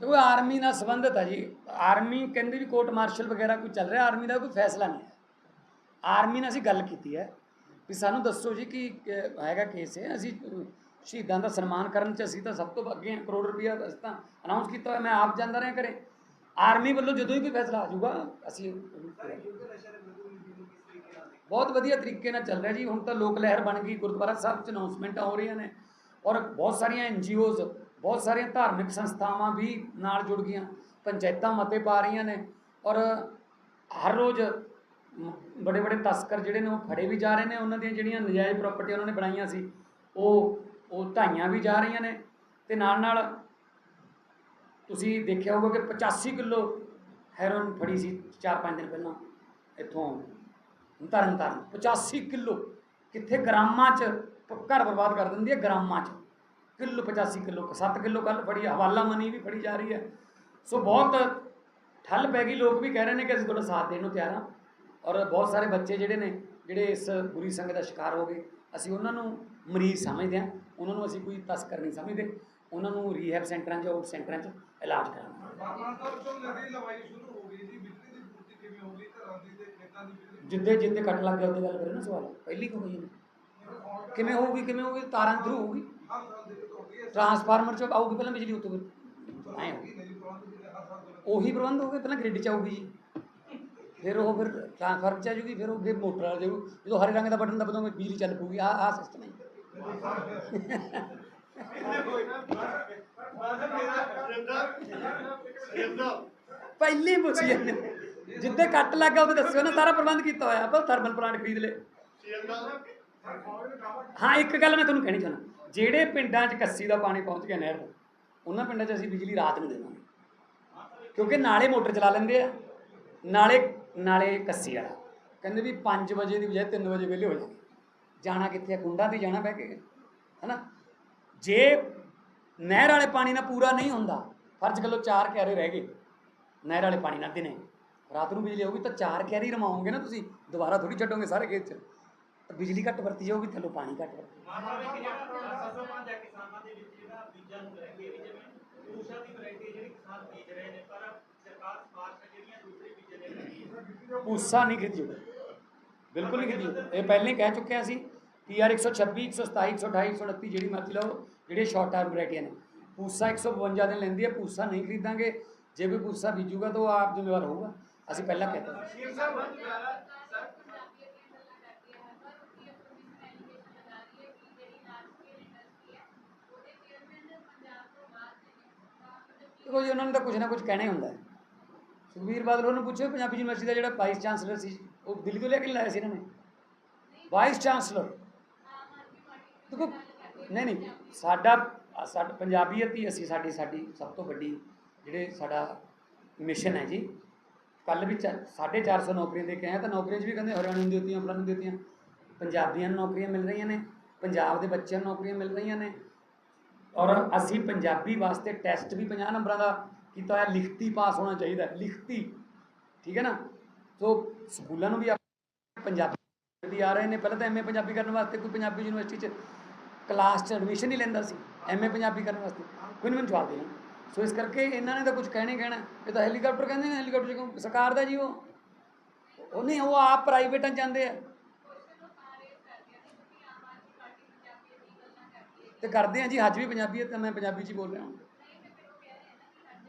ਦੇਖੋ, ਆਰਮੀ ਨਾਲ ਸੰਬੰਧਿਤ ਆ ਜੀ। ਆਰਮੀ ਕਹਿੰਦੇ ਵੀ ਕੋਰਟ ਮਾਰਸ਼ਲ ਵਗੈਰਾ ਕੋਈ ਚੱਲ ਰਿਹਾ, ਆਰਮੀ ਦਾ ਕੋਈ ਫੈਸਲਾ ਨਹੀਂ ਹੈ। ਆਰਮੀ ਨਾਲ ਅਸੀਂ ਗੱਲ ਕੀਤੀ ਹੈ। ਵੀ ਸਾਨੂੰ ਦੱਸੋ ਜੀ ਕਿ ਹੈਗਾ ਕੇਸ ਹੈ ਅਸੀਂ ਸ਼ਹੀਦਾਂ ਦਾ ਸਨਮਾਨ ਕਰਨ ਚ ਅਸੀਂ ਤਾਂ ਸਭ ਤੋਂ ਅੱਗੇ ਹਾਂ। ਕਰੋੜ ਰੁਪਇਆ ਅਸੀਂ ਤਾਂ ਅਨਾਉਂਸ ਕੀਤਾ ਹੋਇਆ। ਮੈਂ ਆਪ ਜਾਂਦਾ ਰਿਹਾ ਕਰੇ ਆਰਮੀ ਵੱਲੋਂ ਜਦੋਂ ਹੀ ਕੋਈ ਫੈਸਲਾ ਆ ਜਾਊਗਾ, ਅਸੀਂ ਬਹੁਤ ਵਧੀਆ ਤਰੀਕੇ ਨਾਲ ਚੱਲ ਰਿਹਾ ਜੀ। ਹੁਣ ਤਾਂ ਲੋਕ ਲਹਿਰ ਬਣ ਗਈ। ਗੁਰਦੁਆਰਾ ਸਾਹਿਬ ਚ ਅਨਾਉਂਸਮੈਂਟਾਂ ਹੋ ਰਹੀਆਂ ਨੇ। ਔਰ ਬਹੁਤ ਸਾਰੀਆਂ ਐਨਜੀਓਜ਼ ਬਹੁਤ ਸਾਰੀਆਂ ਧਾਰਮਿਕ ਸੰਸਥਾਵਾਂ ਵੀ ਨਾਲ ਜੁੜ ਗਈਆਂ। ਪੰਚਾਇਤਾਂ ਮਤੇ ਪਾ ਰਹੀਆਂ ਨੇ। ਔਰ ਹਰ ਰੋਜ਼ ਬੜੇ ਬੜੇ ਤਸਕਰ ਜਿਹੜੇ ਨੇ ਉਹ ਫੜੇ ਵੀ ਜਾ ਰਹੇ ਨੇ ਉਹਨਾਂ ਦੀਆਂ ਜਿਹੜੀਆਂ ਨਜਾਇਜ਼ ਪ੍ਰਾਪਰਟੀ ਉਹਨਾਂ ਨੇ ਬਣਾਈਆਂ ਸੀ ਉਹ ਉਹ ਢਾਈਆਂ ਵੀ ਜਾ ਰਹੀਆਂ ਨੇ ਤੇ ਨਾਲ ਨਾਲ ਤੁਸੀਂ ਦੇਖਿਆ ਹੋਊਗਾ ਕਿ 85 ਕਿਲੋ ਹੈਰੋਇਨ ਫੜੀ ਸੀ 4-5 ਦਿਨ ਪਹਿਲਾਂ ਇੱਥੋਂ ਤਰਨ ਤਾਰਨ 85 ਕਿਲੋ ਕਿੱਥੇ ਗ੍ਰਾਮਾਂ 'ਚ ਘਰ ਬਰਬਾਦ ਕਰ ਦਿੰਦੀ ਹੈ ਗ੍ਰਾਮਾਂ 'ਚ। ਕਿਲੋ 85 ਕਿਲੋ 7 ਕਿਲੋ ਕੱਲ ਫੜੀ ਹੈ, ਹਵਾਲਾ ਮਨੀ ਵੀ ਫੜੀ ਜਾ ਰਹੀ ਹੈ। ਸੋ ਬਹੁਤ ਠੱਲ ਪੈ ਗਈ ਲੋਕ ਵੀ ਕਹਿ ਰਹੇ ਨੇ ਕਿ ਅਸੀਂ ਤੁਹਾਡਾ ਸਾਥ ਦੇਣ ਨੂੰ ਤਿਆਰ ਹਾਂ। ਔਰ ਬਹੁਤ ਸਾਰੇ ਬੱਚੇ ਜਿਹੜੇ ਨੇ ਜਿਹੜੇ ਇਸ ਬੁਰੀ ਸੰਗਤ ਦਾ ਸ਼ਿਕਾਰ ਹੋ ਗਏ ਅਸੀਂ ਉਹਨਾਂ ਨੂੰ ਮਰੀਜ਼ ਸਮਝਦੇ ਹਾਂ ਉਹਨਾਂ ਨੂੰ ਅਸੀਂ ਕੋਈ ਤਸਕਰ ਨਹੀਂ ਸਮਝਦੇ ਉਹਨਾਂ ਨੂੰ ਰੀਹੈਬ ਸੈਂਟਰਾਂ 'ਚ ਆਊਟ ਸੈਂਟਰਾਂ 'ਚ ਇਲਾਜ ਕਰਾਉਣਾ। ਬਾਬਾ ਸਾਹਿਬ ਤੋਂ ਨਦੀ ਲਵਾਈ ਸ਼ੁਰੂ ਹੋ ਗਈ ਜੀ ਬਿਜਲੀ ਦੀ ਪੂਰਤੀ ਕਿਵੇਂ ਹੋਊਗੀ ਘਰਾਂ ਦੀ ਤੇ ਖੇਤਾਂ ਦੀ ਬਿਜਲੀ? ਜਿੱਦੇ ਜਿੱਦੇ ਕੱਟ ਲੱਗ ਗਿਆ ਉਹਦੇ ਗੱਲ ਕਰੇ ਨਾ ਸਵਾਲ ਪਹਿਲੀ ਕਿਉਂ ਨੇ ਕਿਵੇਂ ਹੋਊਗੀ ਕਿਵੇਂ ਹੋਊਗੀ ਤਾਰਾਂ ਥਰੂ ਹੋਊਗੀ? ਟਰਾਂਸਫਾਰਮਰ 'ਚ ਆਊਗੀ ਪਹਿਲਾਂ ਬਿਜਲੀ ਉੱਤੋਂ ਦੇ ਉਹੀ ਪ੍ਰਬੰਧ ਹੋਵੇ ਪਹਿਲਾਂ ਗ੍ਰਿਡ 'ਚ ਆਊਗੀ ਜੀ। ਫਿਰ ਉਹ ਫਿਰ ਟ੍ਰਾਂਸਫਾਰਮਰ 'ਚ ਆ ਜੂਗੀ, ਫਿਰ ਉਹ ਫਿਰ ਮੋਟਰ ਆ ਜਾਊ। ਜਦੋਂ ਹਰੇ ਰੰਗ ਦਾ ਬਟਨ ਦਬਾਉਂਗੇ ਬਿਜਲੀ ਚੱਲ ਪਊਗੀ। ਆ ਆ ਸਿਸਟਮ ਹੈ ਪਹਿਲੀ ਪੁੱਛੀ ਜਾਂਦੇ ਜਿੱਦੇ ਕੱਟ ਲੱਗ ਗਿਆ, ਉਹਦੇ ਦੱਸਿਓ ਨਾ, ਸਾਰਾ ਪ੍ਰਬੰਧ ਕੀਤਾ ਹੋਇਆ। ਆਪਾਂ ਥਰਮਲ ਪਲਾਂਟ ਖਰੀਦ ਲਏ। ਹਾਂ, ਇੱਕ ਗੱਲ ਮੈਂ ਤੁਹਾਨੂੰ ਕਹਿਣੀ ਚਾਹੁੰਦਾ। ਜਿਹੜੇ ਪਿੰਡਾਂ 'ਚ ਕੱਸੀ ਦਾ ਪਾਣੀ ਪਹੁੰਚ ਗਿਆ ਨਹਿਰ ਤੋਂ ਉਹਨਾਂ ਪਿੰਡਾਂ 'ਚ ਅਸੀਂ ਬਿਜਲੀ ਰਾਤ ਨੂੰ ਦੇਵਾਂਗੇ। ਕਿਉਂਕਿ ਨਾਲੇ ਮੋਟਰ ਚਲਾ ਲੈਂਦੇ ਆ। ਨਾਲੇ ਨਾਲੇ ਕੱਸੀ ਵਾਲਾ। ਕਹਿੰਦੇ ਵੀ 5 ਵਜੇ ਦੀ ਬਜਾਏ 3 ਵਜੇ ਵਿਹਲੇ ਹੋ ਜਾਣਗੇ ਜਾਣਾ ਕਿੱਥੇ ਆ? ਕੁੰਡਾਂ ਤੇ ਜਾਣਾ ਬਹਿ ਕੇ, ਹੈਨਾ? ਜੇ ਨਹਿਰ ਵਾਲੇ ਪਾਣੀ ਨਾਲ ਪੂਰਾ ਨਹੀਂ ਹੁੰਦਾ, ਫਰਜ਼ ਕਰ ਲਓ ਚਾਰ ਕਿਆਰੇ ਰਹਿ ਗਏ, ਨਹਿਰ ਵਾਲੇ ਪਾਣੀ ਨਾਲ ਦਿਨੇ ਰਾਤ ਨੂੰ ਬਿਜਲੀ ਆਊਗੀ ਤਾਂ ਚਾਰ ਕਿਆਰੇ ਰਮਾਓਗੇ ਨਾ ਤੁਸੀਂ, ਦੁਬਾਰਾ ਥੋੜੀ ਛੱਡੋਗੇ ਸਾਰੇ ਖੇਤ 'ਚ। ਤਾਂ ਬਿਜਲੀ ਘੱਟ ਵਰਤੀ ਜਾਊਗੀ, ਥੱਲੋਂ ਪਾਣੀ ਘੱਟ ਵਰਤੀ ਸਰਕਾਰ ਸਿਫਾਰਸ਼ਾਂ ਜਿਹੜੀਆਂ ਦੂਸਰੇ ਬੀਜਾਂ ਨੇ ਪੂਸਾ ਨਹੀਂ ਜਾਊਗਾ ਬਿਲਕੁਲ ਨਹੀਂ ਜਾਊਗਾ। ਇਹ ਪਹਿਲਾਂ ਹੀ ਕਹਿ ਚੁੱਕੇ ਅਸੀਂ ਪੀਆਰ 126 127 128 129 ਜਿਹੜੀ ਮਰਜ਼ੀ ਲਓ ਜਿਹੜੇ ਸ਼ਾਰਟ ਟਰਮ ਵੈਰਾਈਟੀਆਂ ਨੇ। ਪੂਸਾ 152 ਦਿਨ ਲੈਂਦੀ ਹੈ ਪੂਸਾ ਨਹੀਂ ਖਰੀਦਾਂਗੇ। ਜੇ ਕੋਈ ਪੂਸਾ ਬੀਜੂਗਾ ਤਾਂ ਉਹ ਆਪ ਜ਼ਿੰਮੇਵਾਰ ਹੋਊਗਾ। ਅਸੀਂ ਪਹਿਲਾਂ ਕਹਿਤਾ। ਸ਼ੀਰ ਸਾਹਿਬ ਦੇਖੋ ਜੀ ਉਹਨਾਂ ਨੂੰ ਤਾਂ ਕੁਝ ਨਾ ਕੁਝ ਕਹਿਣਾ ਹੀ ਹੁੰਦਾ ਹੈ। ਸੁਖਬੀਰ ਬਾਦਲ ਉਹਨੂੰ ਪੁੱਛੋ ਪੰਜਾਬੀ ਯੂਨੀਵਰਸਿਟੀ ਦਾ ਜਿਹੜਾ ਵਾਈਸ ਚਾਂਸਲਰ ਸੀ, ਉਹ ਦਿੱਲੀ ਤੋਂ ਲੈ ਕੇ ਲਾਇਆ ਸੀ ਇਹਨਾਂ ਨੇ? ਵਾਈਸ ਚਾਂਸਲਰ ਦੇਖੋ, ਨਹੀਂ ਨਹੀਂ, ਸਾਡਾ ਸਾਡਾ ਪੰਜਾਬੀਅਤ ਹੀ ਅਸੀਂ, ਸਾਡੀ ਸਾਡੀ ਸਭ ਤੋਂ ਵੱਡੀ ਜਿਹੜੇ ਸਾਡਾ ਮਿਸ਼ਨ ਹੈ ਜੀ ਕੱਲ ਵੀ 450 ਨੌਕਰੀਆਂ ਦੇ ਕੇ ਆਏ ਤਾਂ ਨੌਕਰੀਆਂ 'ਚ ਵੀ ਕਹਿੰਦੇ ਹਰਿਆਣੇ ਨੂੰ ਦਿੱਤੀਆਂ ਫਲਾਣੇ ਨੂੰ ਦਿੱਤੀਆਂ। ਪੰਜਾਬੀਆਂ ਨੂੰ ਨੌਕਰੀਆਂ ਮਿਲ ਰਹੀਆਂ ਨੇ, ਪੰਜਾਬ ਦੇ ਬੱਚਿਆਂ ਨੂੰ ਨੌਕਰੀਆਂ ਮਿਲ ਰਹੀਆਂ ਨੇ। ਔਰ ਅਸੀਂ ਪੰਜਾਬੀ ਵਾਸਤੇ ਟੈਸਟ ਵੀ 50 ਨੰਬਰਾਂ ਦਾ ਕੀਤਾ ਹੋਇਆ ਲਿਖਤੀ ਪਾਸ ਹੋਣਾ ਚਾਹੀਦਾ ਲਿਖਤੀ, ਠੀਕ ਹੈ ਨਾ? ਸੋ ਸਕੂਲਾਂ ਨੂੰ ਵੀ ਆਪ- ਪੰਜਾਬੀ ਵੀ ਆ ਰਹੇ ਨੇ, ਪਹਿਲਾਂ ਤਾਂ ਐਮਏ ਪੰਜਾਬੀ ਕਰਨ ਵਾਸਤੇ ਕੋਈ ਪੰਜਾਬੀ ਯੂਨੀਵਰਸਿਟੀ 'ਚ ਕਲਾਸ 'ਚ ਐਡਮਿਸ਼ਨ ਨਹੀਂ ਲੈਂਦਾ ਸੀ ਐਮਏ ਪੰਜਾਬੀ ਕਰਨ ਵਾਸਤੇ। ਕੋਈ ਨਹੀਂ ਮੈਨੂੰ ਜਵਾਬ ਦੇਣਾ ਸੋ ਇਸ ਕਰਕੇ ਇਹਨਾਂ ਨੇ ਤਾਂ ਕੁਝ ਕਹਿਣੇ ਕਹਿਣਾ ਇਹ ਤਾਂ ਹੈਲੀਕਾਪਟਰ ਕਹਿੰਦੇ ਨੇ, ਹੈਲੀਕਾਪਟਰ ਕਿਉਂ ਸਰਕਾਰ ਦਾ ਜੀ ਉਹ। ਉਹ ਨਹੀਂ, ਉਹ ਆਪ ਪ੍ਰਾਈਵੇਟਾਂ 'ਚ ਜਾਂਦੇ ਆ। ਤੇ ਕਰਦੇ ਆ ਜੀ, ਅੱਜ ਵੀ ਪੰਜਾਬੀ ਹੈ ਤਾਂ ਮੈਂ ਪੰਜਾਬੀ 'ਚ ਹੀ ਬੋਲ ਰਿਹਾ ਹਾਂ।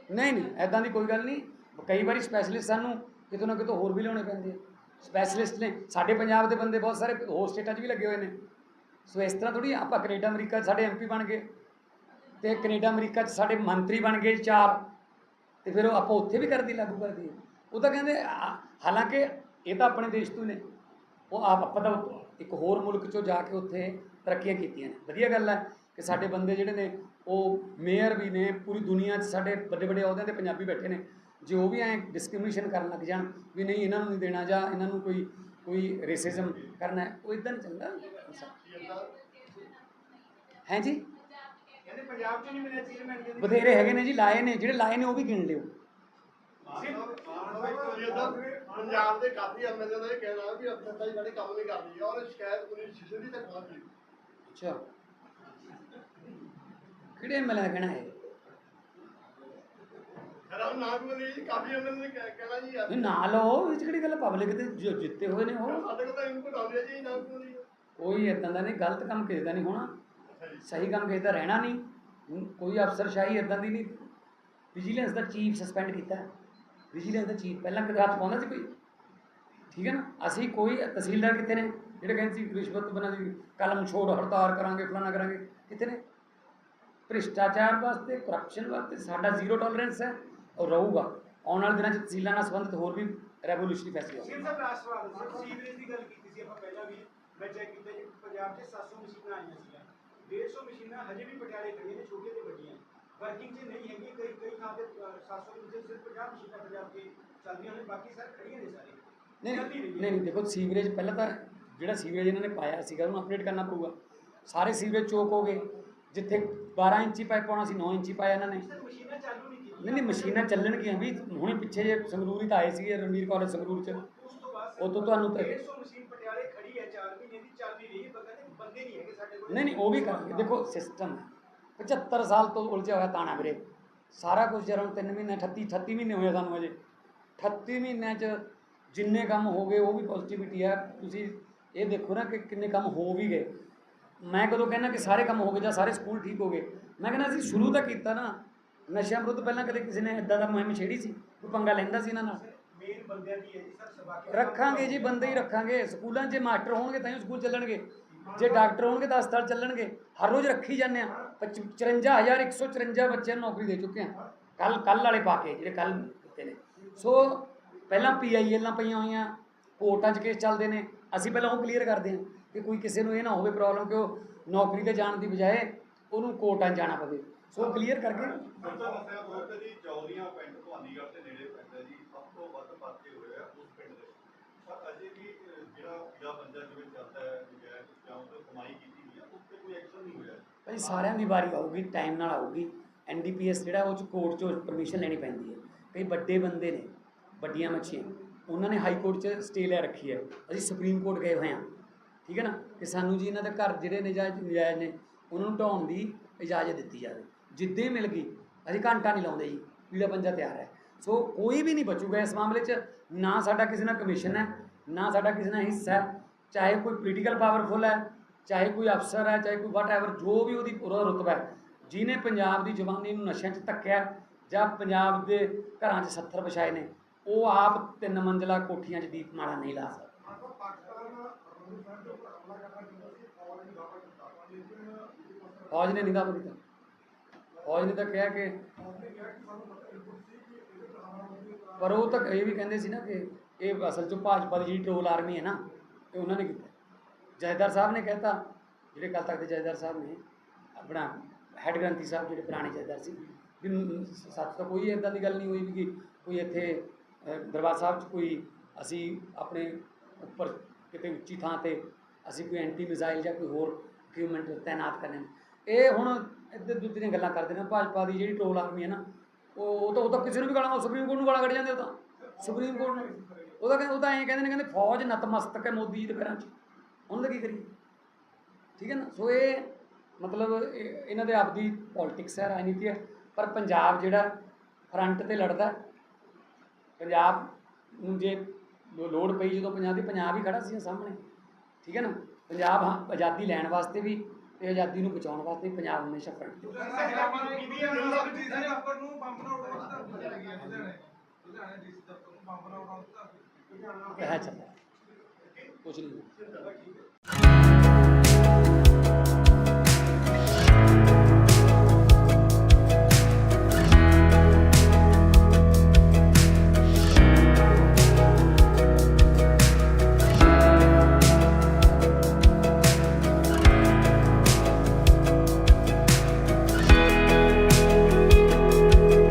ਨਹੀਂ ਨਹੀਂ ਐਦਾਂ ਦੀ ਕੋਈ ਗੱਲ ਨਹੀਂ। ਕਈ ਵਾਰੀ ਸਪੈਸ਼ਲਿਸਟ ਸਾਨੂੰ ਕਿਤੋਂ ਨਾ ਕਿਤੋਂ ਹੋਰ ਵੀ ਲਿਆਉਣੇ ਪੈਂਦੇ ਆ। ਸਪੈਸ਼ਲਿਸਟ ਨੇ, ਸਾਡੇ ਪੰਜਾਬ ਦੇ ਬੰਦੇ ਬਹੁਤ ਸਾਰੇ ਹੋਰ ਸਟੇਟਾਂ 'ਚ ਵੀ ਲੱਗੇ ਹੋਏ ਨੇ। ਸੋ ਇਸ ਤਰ੍ਹਾਂ ਥੋੜੀ ਆਪਾਂ ਕੈਨੇਡਾ, ਅਮਰੀਕਾ 'ਚ ਸਾਡੇ ਐਮਪੀ ਬਣ ਗਏ। ਤੇ ਕੈਨੇਡਾ, ਅਮਰੀਕਾ 'ਚ ਸਾਡੇ ਮੰਤਰੀ ਬਣ ਗਏ ਚਾਰ। ਤੇ ਫਿਰ ਉਹ ਆਪਾਂ ਉੱਥੇ ਵੀ ਕਰਦੀ ਲਾਗੂ ਕਰਦੀ ਹੈ ਉਹ ਤਾਂ ਕਹਿੰਦੇ ਹਾਲਾਂਕਿ ਇਹ ਤਾਂ ਆਪਣੇ ਦੇਸ਼ ਤੋਂ ਨੇ। ਉਹ ਆਪ, ਆਪਾਂ ਤਾਂ ਇੱਕ ਹੋਰ ਮੁਲਕ 'ਚੋਂ ਜਾ ਕੇ ਉੱਥੇ ਤਰੱਕੀਆਂ ਕੀਤੀਆਂ ਨੇ। ਵਧੀਆ ਗੱਲ ਹੈ ਕਿ ਸਾਡੇ ਬੰਦੇ ਜਿਹੜੇ ਨੇ ਉਹ ਮੇਅਰ ਵੀ ਨੇ ਪੂਰੀ ਦੁਨੀਆ 'ਚ ਸਾਡੇ ਵੱਡੇ ਵੱਡੇ ਅਹੁਦਿਆਂ ਤੇ ਪੰਜਾਬੀ ਬੈਠੇ ਨੇ ਜੇ ਉਹ ਵੀ ਐਂ ਡਿਸਕ੍ਰਿਮੀਨੇਸ਼ਨ ਕਰਨ ਲੱਗ ਜਾਣ ਵੀ ਨਹੀਂ ਇਹਨਾਂ ਨੂੰ ਨਹੀਂ ਦੇਣਾ ਜਾਂ ਇਹਨਾਂ ਨੂੰ ਕੋਈ ਕੋਈ ਰੇਸਿਜ਼ਮ ਕਰਨਾ ਹੈ ਉਹ ਇਦਾਂ ਨਹੀਂ ਚੱਲਦਾ। ਹੈ ਜੀ? ਕਹਿੰਦੇ ਪੰਜਾਬ 'ਚ ਨਹੀਂ ਮਿਲਿਆ ਚੇਅਰਮੈਨ ਬਥੇਰੇ ਹੈਗੇ ਨੇ ਜੀ ਲਾਏ ਨੇ ਜਿਹੜੇ ਲਾਏ ਨੇ ਉਹ ਵੀ ਗਿਣ ਲਿਓ। ਪੰਜਾਬ ਦੇ ਕਾਫੀ ਐਮਐਲਏ ਦਾ ਇਹ ਕਹਿਣਾ ਵੀ ਅਫਸਰਤਾ ਹੀ ਸਾਡੇ ਕੰਮ ਨਹੀਂ ਕਰਦੀ ਔਰ ਸ਼ਿਕਾਇਤ ਪੁਲਿਸ ਸ਼ਿਸ਼ੇ ਦੀ ਤੱਕ ਪਹੁੰਚ ਗਈ। ਅੱਛਾ। ਦਾ ਕਹਿਣਾ ਹੈ ਨੇ ਲਓ 'ਚ ਕਿਹੜੀ ਗੱਲ ਪਬਲਿਕ ਤੇ ਜੋ ਜਿੱਤੇ ਹੋਏ ਨੇ ਉਹ। ਕੋਈ ਇਦਾਂ ਦਾ ਨਹੀਂ ਗਲਤ ਕੰਮ ਕਿਸੇ ਦਾ ਨਹੀਂ ਹੋਣਾ। ਸਹੀ ਕੰਮ ਕਿਸੇ ਦਾ ਰਹਿਣਾ ਨਹੀਂ। ਕੋਈ ਅਫਸਰਸ਼ਾਹੀ ਇਦਾਂ ਦੀ ਨਹੀਂ। ਵਿਜੀਲੈਂਸ ਦਾ ਚੀਫ ਸਸਪੈਂਡ ਕੀਤਾ। ਵਿਜੀਲੈਂਸ ਦਾ ਚੀਫ ਪਹਿਲਾਂ ਕਿਤੇ ਹੱਥ ਪਾਉਂਦਾ ਸੀ ਕੋਈ? ਠੀਕ ਹੈ ਨਾ? ਅਸੀਂ ਕੋਈ ਤਹਿਸੀਲਦਾਰ ਕਿੱਥੇ ਨੇ? ਜਿਹੜੇ ਕਹਿੰਦੇ ਸੀ ਰਿਸ਼ਵਤ ਬਣਾ ਦੀ ਕਲਮ ਛੋੜ ਹੜਤਾਲ ਕਰਾਂਗੇ ਫਲਾਣਾ ਕਰਾਂਗੇ ਕਿੱਥੇ ਨੇ? ਭ੍ਰਿਸ਼ਟਾਚਾਰ ਵਾਸਤੇ ਕਰਪਸ਼ਨ ਵਾਸਤੇ ਸਾਡਾ ਜ਼ੀਰੋ ਟੋਲਰੈਂਸ ਹੈ ਔਰ ਰਹੂਗਾ। ਆਉਣ ਵਾਲੇ ਦਿਨਾਂ 'ਚ ਤਹਿਸੀਲਾਂ ਨਾਲ ਸੰਬੰਧਿਤ ਹੋਰ ਵੀ ਰੈਵੋਲੂਸ਼ਨਰੀ ਫੈਸਲੇ ਸ਼ਿਵ ਹੋਣਗੇ ਸਾਹਿਬ ਲਾਸਟ ਸਵਾਲ ਸੀ ਸੀਵਰੇਜ ਦੀ ਗੱਲ ਕੀਤੀ ਸੀ ਆਪਾਂ ਪਹਿਲਾਂ ਵੀ ਮੈਂ ਚੈੱਕ ਕੀਤਾ ਜੀ ਪੰਜਾਬ 'ਚ 700 ਮਸ਼ੀਨਾਂ ਆਈਆਂ ਸੀਗੀਆਂ। 150 ਮਸ਼ੀਨਾਂ ਹਜੇ ਵੀ ਪਟਿਆਲੇ ਖੜੀਆਂ ਨੇ ਛੋਟੀਆਂ ਤੇ ਵੱਡੀਆਂ। ਵਰਕਿੰਗ 'ਚ ਨਹੀਂ ਹੈਗੀ ਕਈ ਕਈ ਥਾਂ ਤੇ ਅ, 700 ਦੇ ਵਿੱਚ ਸਿਰਫ 50 ਮਸ਼ੀਨਾਂ ਪੰਜਾਬ ਕੇ ਚੱਲਦੀਆਂ ਨੇ ਬਾਕੀ ਸਰ ਖੜੀਆਂ ਨੇ ਸਾਰੀ। ਨਹੀਂ ਚੱਲ ਹੀ ਨਹੀਂ ਰਹੀ ਹੈ। ਨਹੀਂ ਨਹੀਂ, ਦੇਖੋ ਸੀਵਰੇਜ ਪਹਿਲਾਂ ਤਾਂ ਜਿਹੜਾ ਸੀਵਰੇਜ ਇਹਨਾਂ ਨੇ ਪਾਇਆ ਸੀਗਾ ਉਹਨੂੰ ਅਪਡੇਟ ਕਰਨਾ ਪਊਗਾ। ਸਾਰੇ ਸੀਵਰੇਜ ਚੋਕ ਹੋ ਗਏ ਜਿੱਥੇ 12 ਇੰਚੀ ਪਾਈਪ ਪਾਉਣਾ ਸੀ 9 ਇੰਚੀ ਪਾਇਆ ਇਹਨਾਂ ਨੇ। ਨਹੀਂ ਨਹੀਂ ਮਸ਼ੀਨਾਂ ਚੱਲਣਗੀਆਂ ਵੀ ਹੁਣੇ ਪਿੱਛੇ ਜੇ ਸੰਗਰੂਰ ਹੀ ਤਾਂ ਆਏ ਸੀਗੇ ਰਣਵੀਰ ਕਾਲਜ ਸੰਗਰੂਰ ਚ। ਉਹ ਤੋਂ ਤੁਹਾਨੂੰ ਤਾਂ- 150 ਮਸ਼ੀਨ ਪਟਿਆਲੇ ਖੜੀ ਹੈ 4 ਮਹੀਨੇ ਦੀ ਚੱਲ ਨਹੀਂ ਹੈ ਉਹ ਵੀ ਕਰਾਂਗੇ ਦੇਖੋ ਸਿਸਟਮ 75 ਸਾਲ ਤੋਂ ਉਲਝਿਆ ਹੋਇਆ ਤਾਣਾ ਵੀਰੇ। ਸਾਰਾ ਕੁਝ ਜਰਾਂ 3 ਮਹੀਨੇ 38 38 ਮਹੀਨੇ ਹੋਏ ਸਾਨੂੰ ਅਜੇ 38 ਮਹੀਨਿਆਂ 'ਚ ਜਿੰਨੇ ਕੰਮ ਹੋ ਗਏ ਉਹ ਵੀ ਪੋਜ਼ਿਟਿਵਿਟੀ ਆ ਤੁਸੀਂ ਇਹ ਦੇਖੋ ਨਾ ਕਿ ਕਿੰਨੇ ਕੰਮ ਹੋ ਵੀ ਗਏ। ਮੈਂ ਕਦੋਂ ਕਹਿੰਦਾ ਕਿ ਸਾਰੇ ਕੰਮ ਹੋ ਗਏ ਜਾਂ ਸਾਰੇ ਸਕੂਲ ਠੀਕ ਹੋ ਗਏ, ਮੈਂ ਕਹਿੰਦਾ ਅਸੀਂ ਸ਼ੁਰੂ ਤਾਂ ਕੀਤਾ ਨਾ, ਨਸ਼ਿਆਂ ਵਿਰੁੱਧ ਪਹਿਲਾਂ ਕਦੇ ਕਿਸੇ ਨੇ ਇਦਾਂ ਦਾ ਮੁਹਿੰਮ ਛੇੜੀ ਸੀ, ਕੋਈ ਪੰਗਾ ਲੈਂਦਾ ਸੀ ਇਹਨਾਂ ਨਾਲ? ਮੇਨ ਬੰਦਿਆਂ ਦੀ ਹੈ ਜੀ ਸਰ ਸਭਾ ਰੱਖਾਂਗੇ ਜੀ, ਬੰਦੇ ਹੀ ਰੱਖਾਂਗੇ, ਸਕੂਲਾਂ 'ਚ ਮਾਸਟਰ ਹੋਣਗੇ ਤਾਂ ਹੀ ਸਕੂਲ ਚੱਲਣਗੇ, ਜੇ ਡਾਕਟਰ ਹੋਣਗੇ ਤਾਂ ਹਸਪਤਾਲ ਚੱਲਣਗੇ, ਹਰ ਰੋਜ਼ ਰੱਖੀ ਜਾਂਦੇ ਆ 54154 ਬੱਚਿਆਂ ਨੂੰ ਨੌਕਰੀ ਦੇ ਚੁੱਕੇ ਆ ਕੱਲ ਕੱਲ ਵਾਲੇ ਪਾ ਕੇ ਜਿਹੜੇ ਕੱਲ ਦਿੱਤੇ ਨੇ। ਸੋ ਪਹਿਲਾਂ ਪੀਆਈਐਲਾਂ ਪਈਆਂ ਹੋਈਆਂ, ਕੋਰਟਾਂ 'ਚ ਕੇਸ ਚੱਲਦੇ ਨੇ, ਅਸੀਂ ਪਹਿਲਾਂ ਉਹ ਕਲੀਅਰ ਕਰਦੇ ਹਾਂ। ਕਿ ਕੋਈ ਕਿਸੇ ਨੂੰ ਇਹ ਨਾ ਹੋਵੇ ਪ੍ਰੋਬਲਮ ਕਿ ਉਹ ਨੌਕਰੀ ਤੇ ਜਾਣ ਦੀ ਬਜਾਏ ਉਹਨੂੰ ਕੋਰਟਾਂ 'ਚ ਜਾਣਾ ਪਵੇ। ਸੋ ਕਲੀਅਰ ਕਰਕੇ ਦੱਸਿਆ ਬਹੁਤ ਜੀ ਚੌਧਰੀਆਂ ਪਿੰਡ ਭਵਾਨੀਗੜ੍ਹ ਦੇ ਨੇੜੇ ਪੈਂਦਾ ਜੀ ਸਭ ਤੋਂ ਵੱਧ ਪਰਚੇ ਹੋਏ ਆ ਉਸ ਪਿੰਡ ਦੇ। ਪਰ ਅਜੇ ਵੀ ਅਹ, ਜਿਹੜਾ ਪੀਲਾ ਪੰਜਾ ਜਿਵੇਂ ਚੱਲਦਾ ਹੈ ਨਜਾਇਜ਼ ਜਾਂ ਉਹ ਕਮਾਈ ਕੀਤੀ ਹੋਈ ਆ ਉਸ ਤੇ ਕੋਈ ਐਕਸ਼ਨ ਨਹੀਂ ਹੋਇਆ। ਭਾਈ ਸਾਰਿਆਂ ਦੀ ਵਾਰੀ ਆਊਗੀ ਟਾਈਮ ਨਾਲ ਆਊਗੀ। ਐਨਡੀਪੀਐਸ ਜਿਹੜਾ ਉਹ ਚ ਕੋਰਟ ਚੋਂ ਪਰਮਿਸ਼ਨ ਲੈਣੀ ਪੈਂਦੀ ਹੈ। ਕਈ ਵੱਡੇ ਬੰਦੇ ਨੇ ਵੱਡੀਆਂ ਮੱਛੀਆਂ। ਉਹਨਾਂ ਨੇ ਹਾਈ ਕੋਰਟ 'ਚ ਸਟੇ ਲੈ ਰੱਖੀ ਹੈ। ਅਸੀਂ ਸੁਪਰੀਮ ਕੋਰਟ ਗਏ ਹੋਏ ਹਾਂ। ਠੀਕ ਹੈ ਨਾ? ਕਿ ਸਾਨੂੰ ਜੀ ਇਹਨਾਂ ਦੇ ਘਰ ਜਿਹੜੇ ਨਜਾਇਜ਼ ਨਜਾਇਜ਼ ਨੇ, ਉਹਨਾਂ ਨੂੰ ਢਾਉਣ ਦੀ ਇਜਾਜ਼ਤ ਦਿੱਤੀ ਜਾਵੇ। ਜਿੱਦੇ ਮਿਲ ਗਈ, ਅਸੀਂ ਘੰਟਾ ਨਹੀਂ ਲਾਉਂਦੇ ਜੀ ਪੀਲਾ ਪੰਜਾ ਤਿਆਰ ਹੈ। ਸੋ ਕੋਈ ਵੀ ਨਹੀਂ ਬਚੂਗਾ ਇਸ ਮਾਮਲੇ 'ਚ, ਨਾ ਸਾਡਾ ਕਿਸੇ ਨਾਲ ਕਮਿਸ਼ਨ ਹੈ, ਨਾ ਸਾਡਾ ਕਿਸੇ ਨਾਲ ਹਿੱਸਾ ਹੈ। ਚਾਹੇ ਕੋਈ ਪੋਲੀਟੀਕਲ ਪਾਵਰਫੁਲ ਹੈ, ਚਾਹੇ ਕੋਈ ਅਫਸਰ ਹੈ, ਚਾਹੇ ਕੋਈ ਵਟ ਜੋ ਵੀ ਉਹਦੀ ਉਹਦਾ ਰੁਤਬਾ ਹੈ, ਜਿਹਨੇ ਪੰਜਾਬ ਦੀ ਜਵਾਨੀ ਨੂੰ ਨਸ਼ਿਆਂ 'ਚ ਧੱਕਿਆ, ਜਾਂ ਪੰਜਾਬ ਦੇ ਘਰਾਂ 'ਚ ਸੱਥਰ ਵਿਛਾਏ ਨੇ, ਉਹ ਆਪ ਤਿੰਨ ਮੰਜ਼ਲਾ ਕੋਠੀਆਂ 'ਚ ਦੀਪ ਮਾਲਾ ਨਹੀਂ ਲਾ ਸਕਦਾ। ਰੋਡ ਫਰੰਟ ਦੇ ਉੱਪਰ ਹਮਲਾ ਕਰਨਾ ਚਾਹੁੰਦਾ ਸੀ ਫੌਜ ਨੇ ਦਾਅਵਾ ਕੀਤਾ ਲੇਕਿਨ ਫੌਜ ਨੇ ਨਹੀਂ ਦਾਅਵਾ ਕੀਤਾ ਫੌਜ ਨੇ ਤਾਂ ਕਿਹਾ ਕਿ ਫੌਜ ਨੇ ਕਿਹਾ ਕਿ ਸਾਨੂੰ ਪਤਾ ਰਿਪੋਰਟ ਸੀ ਕਿ ਇਹਦੇ ਤੇ ਹਮਲਾ ਹੋਵੇਗਾ ਪਰ ਉਹ ਤਾਂ ਇਹ ਵੀ ਕਹਿੰਦੇ ਸੀ ਨਾ ਕਿ ਇਹ ਅਸਲ 'ਚ ਭਾਜਪਾ ਦੀ ਜਿਹੜੀ ਟਰੋਲ ਆਰਮੀ ਹੈ ਨਾ ਇਹ ਉਹਨਾਂ ਨੇ ਕੀਤਾ ਜੈਦਾਰ ਸਾਹਿਬ ਨੇ ਕਹਿਤਾ ਜਿਹੜੇ ਕੱਲ ਤੱਕ ਦੇ ਜੈਦਾਰ ਸਾਹਿਬ ਨੇ ਆਪਣਾ ਹੈੱਡ ਗ੍ਰੰਥੀ ਸਾਹਿਬ ਜਿਹੜੇ ਪੁਰਾਣੇ ਜੈਦਾਰ ਸੀ ਵੀ ਮ- ਸੱਚ ਤਾਂ ਕੋਈ ਇਦਾਂ ਦੀ ਗੱਲ ਨਹੀਂ ਹੋਈ ਵੀ ਕਿ ਕੋਈ ਇੱਥੇ ਅ, ਦਰਬਾਰ ਸਾਹਿਬ 'ਚ ਕੋਈ ਅਸੀਂ ਆਪਣੇ ਉੱਪਰ ਕਿਤੇ ਉੱਚੀ ਥਾਂ ਤੇ ਅਸੀਂ ਕੋਈ ਐਂਟੀ ਮਿਜ਼ਾਈਲ ਜਾਂ ਕੋਈ ਹੋਰ ਇਕਵਿਪਮੈਂਟ ਤਾਇਨਾਤ ਕਰਨੇ ਇਹ ਹੁਣ ਇੱਧਰ ਦੂਜੇ ਦੀਆਂ ਗੱਲਾਂ ਕਰਦੇ ਨੇ, ਭਾਜਪਾ ਦੀ ਜਿਹੜੀ ਟੋਲ ਆਰਮੀ ਹੈ ਨਾ, ਉਹ ਉਹ ਤਾਂ ਉਹ ਤਾਂ ਕਿਸੇ ਨੂੰ ਵੀ ਗਾਲਾਂ ਸੁਪਰੀਮ ਕੋਰਟ ਨੂੰ ਗਾਲਾਂ ਕੱਢ ਜਾਂਦੇ ਉਹ ਤਾਂ। ਸੁਪਰੀਮ ਕੋਰਟ ਨੂੰ। ਉਹਦਾ ਕਹਿੰਦੇ, ਉਹ ਤਾਂ ਐਂ ਕਹਿੰਦੇ ਨੇ, ਕਹਿੰਦੇ ਫੌਜ ਨਤਮਸਤਕ ਹੈ ਮੋਦੀ ਜੀ ਦੇ ਪੈਰਾਂ 'ਚ। ਉਹਨਾਂ ਦਾ ਕੀ ਕਰੀਏ ਠੀਕ ਹੈ ਨਾ? ਸੋ ਇਹ ਮਤਲਬ ਇਹਨਾਂ ਦੇ ਆਪਦੀ ਪੋਲਿਟਿਕਸ ਹੈ, ਰਾਜਨੀਤੀ ਹੈ। ਪਰ ਪੰਜਾਬ ਜਿਹੜਾ ਫਰੰਟ ਤੇ ਲੜਦਾ, ਪੰਜਾਬ ਨੂੰ ਜੇ ਲੋੜ ਪਈ ਜਦੋਂ ਪੰਜਾਬ ਦੀ ਪੰਜਾਬ ਹੀ ਖੜਾ ਸੀ ਸਾਹਮਣੇ। ਠੀਕ ਹੈ ਨਾ? ਪੰਜਾਬ ਆਜ਼ਾਦੀ ਲੈਣ ਵਾਸਤੇ ਵੀ ਤੇ ਆਜ਼ਾਦੀ ਨੂੰ ਬਚਾਉਣ ਵਾਸਤੇ ਪੰਜਾਬ ਹਮੇਸ਼ਾ ਫਰੰਟ ਤੇ ਹੈ ਕੁਛ ਨਹੀਂ।